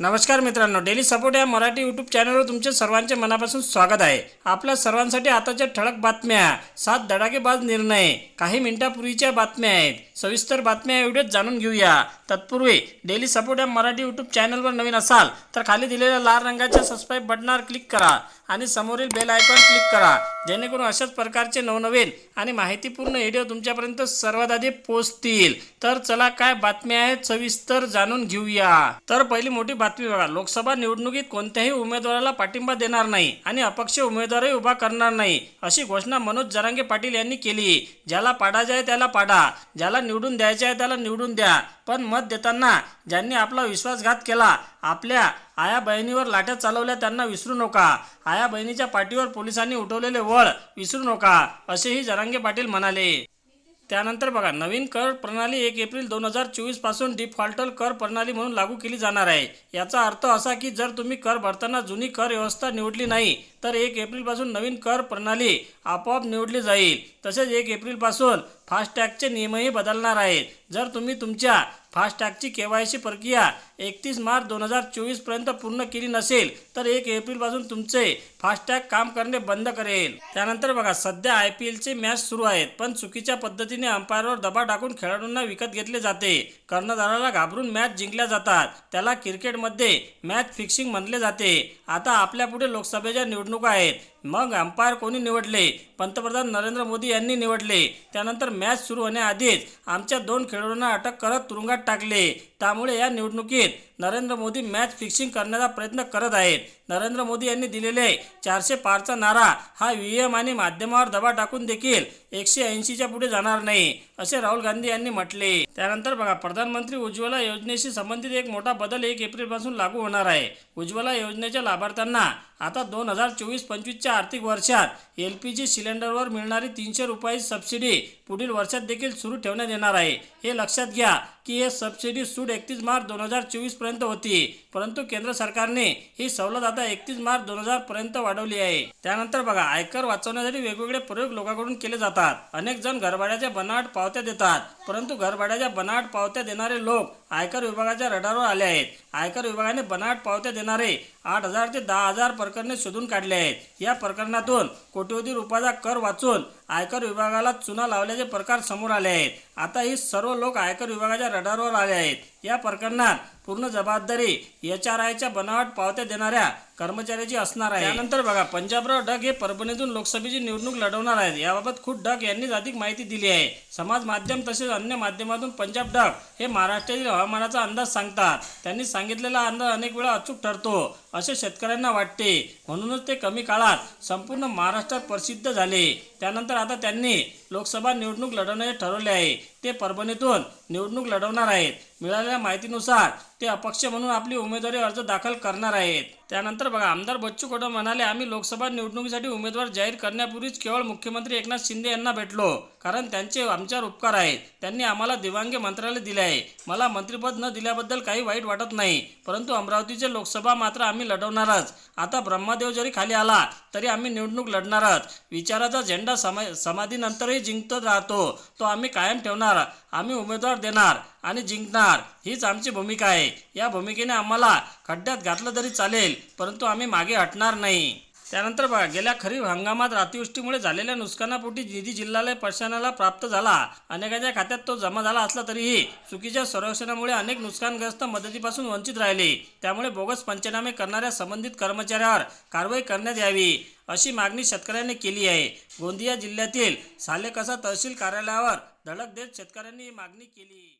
नमस्कार मित्रांनो daily support या मराठी यूट्यूब चॅनलवर तुमचे सर्वांचे मनापासून स्वागत आहे. आपल्या सर्वांसाठी आताच्या ठळक बातम्या सात धडाकेबाज निर्णय काही मिनिटापूर्वीच्या बातम्या आहेत. सविस्तर बातम्या या व्हिडिओत जाणून घेऊया. तत्पूर्वी डेली सपोर्ट या मराठी यूट्यूब चॅनलवर नवीन असाल तर खाली दिलेल्या लाल रंगाच्या सबस्क्राईब बटनावर क्लिक करा. आणि समोरील बेल आयकॉन क्लिक करा. जेणेकरून अशाच प्रकारचे नवनवीन आणि माहितीपूर्ण व्हिडिओ तुमच्यापर्यंत सर्वात आधी पोहोचतील. तर चला काय बातम्या आहेत सविस्तर जाणून घेऊया. तर पहिली मोठी बातमी बघा. लोकसभा निवडणुकीत कोणत्याही उमेदवाराला पाठिंबा देणार नाही आणि अपक्ष उमेदवारही उभा करणार नाही अशी घोषणा मनोज जरांगे पाटील यांनी केली. ज्याला पाडायचं आहे त्याला पाडा. ज्याला निवडून द्यायचे आहे त्याला निवडून द्या. पण मत देताना ज्यांनी आपला विश्वासघात केला आपल्या आया बहिणीवर लाट्या चालवल्या त्यांना विसरू नका. आया बहिणीच्या पाठीवर पोलिसांनी उठवलेले वळ विसरू नका असेही जरांगे पाटील म्हणाले. त्यानंतर बघा नवीन कर प्रणाली एक एप्रिल दोन हजार चोवीसपासून डिफॉल्टर कर प्रणाली म्हणून लागू केली जाणार आहे. याचा अर्थ असा की जर तुम्ही कर भरताना जुनी कर व्यवस्था निवडली नाही तर एक एप्रिलपासून नवीन कर प्रणाली आपोआप निवडली जाईल. तसेच एक एप्रिलपासून फास्टॅगचे नियमही बदलणार आहेत. जर तुम्ही तुमच्या फास्टॅगची के वाय सी प्रक्रिया एकतीस मार्च दोन हजार चोवीसपर्यंत पूर्ण केली नसेल तर एक एप्रिलपासून तुमचे फास्टॅग काम करणे बंद करेल. त्यानंतर बघा सध्या आय पी एलचे मॅच सुरू आहेत पण चुकीच्या पद्धतीने अंपायरवर दबा टाकून खेळाडूंना विकत घेतले जाते. कर्णधाराला घाबरून मॅच जिंकल्या जातात. त्याला क्रिकेटमध्ये मॅच फिक्सिंग म्हणले जाते. आता आपल्यापुढे लोकसभेच्या निवडणुका आहेत. मग अंपायर कोणी निवडले? पंतप्रधान नरेंद्र मोदी यांनी निवडले. त्यानंतर मॅच सुरू होण्याआधीच आमच्या दोन खेळाडूंना अटक करत तुरुंगात टाकले. त्यामुळे या निवडणुकीत नरेंद्र मोदी मॅच फिक्सिंग करण्याचा प्रयत्न करत आहेत. नरेंद्र मोदी यांनी दिलेले चारशे पारचा नारा हा व्ही एम आणि माध्यमावर दबा टाकून देखील एकशे ऐंशीच्या पुढे जाणार नाही असे राहुल गांधी यांनी म्हटले. त्यानंतर बघा प्रधानमंत्री उज्ज्वला योजनेशी संबंधित एक मोठा बदल एक एप्रिलपासून लागू होणार आहे. उज्ज्वला योजनेच्या लाभार्थ्यांना आता दोन हजार चोवीस पंचवीसच्या आर्थिक वर्षात एल पी जी सिलेंडरवर मिळणारी तीनशे रुपयाची सबसिडी पुढील वर्षात देखील सुरू ठेवण्यात येणार आहे. हे लक्षात घ्या की हे सबसिडी सूट एकतीस मार्च दोन हजार चोवीसपर्यंत होती. परंतु केंद्र सरकारने ही सवलत आता एकतीस मार्च दोन हजार पर्यंत वाढवली आहे. त्यानंतर बघा आयकर वाचवण्यासाठी वेगवेगळे प्रयोग लोकांकडून केले जातात. अनेक जण घरभाड्याच्या बनावट पावत्या देतात. परंतु घरभाड्याच्या बनावट पावत्या देणारे लोक आयकर विभागाच्या रडारवर आले आहेत. आयकर विभागाने बनावट पावत्या देणारे आठ हजार ते दहा हजार प्रकरणे शोधून काढले आहेत. या प्रकरणातून कोट्यवधी रुपयाचा कर वाचून आयकर विभागाला चुना लावल्याचे प्रकार समोर आले आहेत. आता ही सर्व लोक आयकर विभागाच्या रडारवर आले आहेत. या प्रकरणात पूर्ण जबाबदारी एच आर आयच्या बनावट पावत्या देणाऱ्या कर्मचाऱ्याची असणार आहे. त्यानंतर बघा पंजाबराव डग हे परभणीतून लोकसभेची निवडणूक लढवणार आहेत. याबाबत खुद डग यांनीच अधिक माहिती दिली आहे. समाज माध्यम तसेच अन्य माध्यमातून पंजाब डग हे महाराष्ट्रातील हवामानाचा अंदाज सांगतात. त्यांनी सांगितलेला अंदाज अनेक वेळा अचूक ठरतो असे शेतकऱ्यांना वाटते. म्हणूनच ते कमी काळात संपूर्ण महाराष्ट्रात प्रसिद्ध झाले. त्यानंतर आता त्यांनी लोकसभा निवडणूक लढवण्याचे ठरवले आहे. ते परभणीतून निवडणूक लढवणार आहेत. मिळालेल्या माहितीनुसार ते अपक्ष म्हणून आपली उमेदवारी अर्ज दाखल करणार आहेत. त्यानंतर बघा आमदार बच्चू कडू म्हणाले आम्ही लोकसभा निवडणुकीसाठी उमेदवार जाहीर करण्यापूर्वीच केवळ मुख्यमंत्री एकनाथ शिंदे यांना भेटलो कारण त्यांचे आमच्यावर उपकार आहेत. त्यांनी आम्हाला दिवांगी मंत्रालय दिले आहे. मला मंत्रिपद न दिल्याबद्दल काही वाईट वाटत नाही परंतु अमरावतीचे लोकसभा मात्र आम्ही लढवणारच. आता ब्रह्मादेव जरी खाली आला तरी आम्ही निवडणूक लढणारच. विचाराचा झेंडा समा समाधीनंतरही जिंकत राहतो. तो आम्ही कायम ठेवणार आम्ही उमेदवार देणार आणि जिंकणार हीच आमची भूमिका आहे. या भूमिकेने आम्हाला खड्ड्यात घातलं तरी चालेल परंतु आम्ही मागे हटणार नाही. त्यानंतर बघा गेल्या खरीप हंगामात अतिवृष्टीमुळे झालेल्या नुकसानापोटी निधी जिल्ह्यालय प्रशासनाला प्राप्त झाला. अनेकांच्या खात्यात तो जमा झाला असला तरीही चुकीच्या संरक्षणामुळे अनेक नुकसानग्रस्त मदतीपासून वंचित राहिले. त्यामुळे बोगस पंचनामे करणाऱ्या संबंधित कर्मचाऱ्यावर कारवाई करण्यात यावी अशी मागणी शेतकऱ्यांनी केली आहे. गोंदिया जिल्ह्यातील सालेकसा तहसील कार्यालयावर धडक देत शेतकऱ्यांनी ही मागणी केली.